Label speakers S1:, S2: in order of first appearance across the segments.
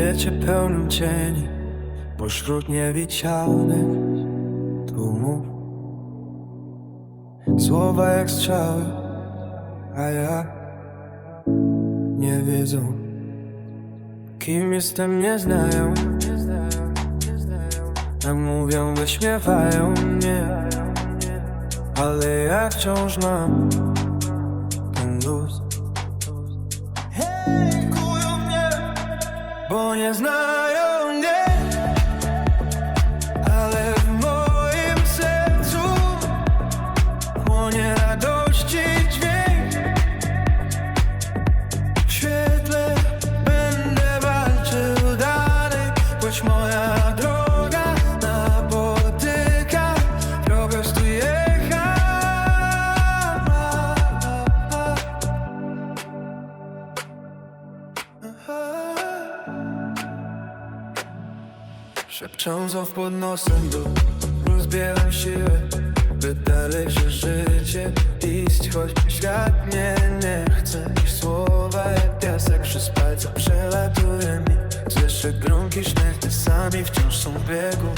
S1: świecie pełnym cieni Pośród niewidzialnych tłumów. Słowa jak strzały, a ja nie wiedzą Kim jestem nie znają. Jak mówią wyśmiewają mnie Ale ja wciąż mam ten luz bo nie znają Szepczą znów pod nosem dół Rozbieram siłę By dalej się życie. Iść Choć świat mnie nie chce. Ich słowa jak piasek Przez palce przelatuje mi Słyszę gromki śmiech Te sami wciąż są w biegu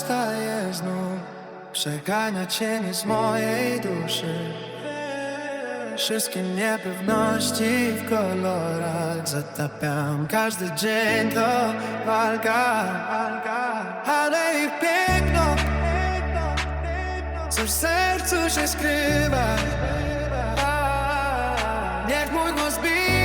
S1: wstaje znów Przegania cienie z mojej duszy. Wszystkie niepewności w kolorach Zatapiam. Każdy dzień to walka Ale ich piękno Co w sercu się skrywa. Niech mój głos bije